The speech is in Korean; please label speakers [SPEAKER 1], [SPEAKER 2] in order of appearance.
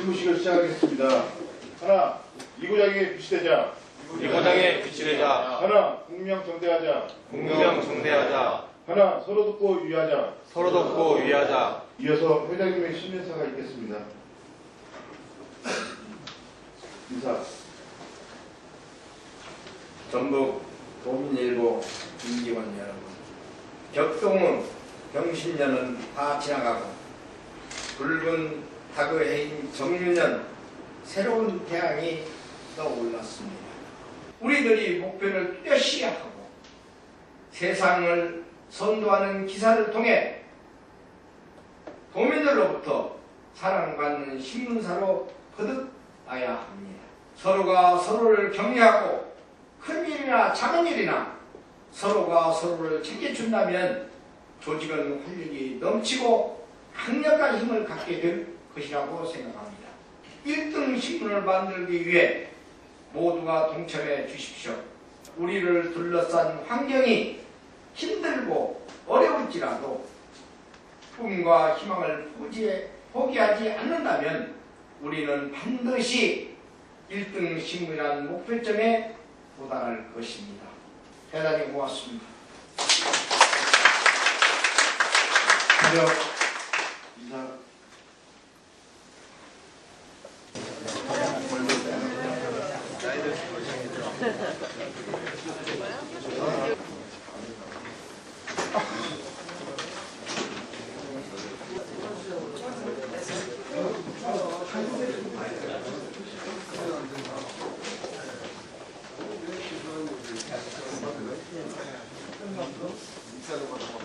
[SPEAKER 1] 질무식을 시작하겠습니다. 하나, 이구장에 비치되자.
[SPEAKER 2] 이고장에 비치되자
[SPEAKER 1] 하나, 공명 정대하자.
[SPEAKER 2] 공명 정대하자
[SPEAKER 1] 하나, 서로 듣고 유의하자.
[SPEAKER 2] 서로 돕고 위하자
[SPEAKER 1] 이어서 회장님의 신년사가 있겠습니다. 인사.
[SPEAKER 3] 전북 도민일보 임기원 여러분 격동은 병신년은 다 지나가고 붉은 다그 해인 정유년 새로운 태양이 떠올랐습니다. 우리들이 목표를 뚜렷이 하고 세상을 선도하는 기사를 통해 도민들로부터 사랑받는 신문사로 거듭나야 합니다. 서로가 서로를 격려하고 큰 일이나 작은 일이나 서로가 서로를 챙겨준다면 조직은 활력이 넘치고 강력한 힘을 갖게 될 것이라고 생각합니다. 1등 신문을 만들기 위해 모두가 동참해 주십시오. 우리를 둘러싼 환경이 힘들고 어려울지라도 꿈과 희망을 포기해- 포기하지 않는다면 우리는 반드시 1등 신문이라는 목표점에 도달할 것입니다. 대단히 고맙습니다.
[SPEAKER 1] 이사도 받아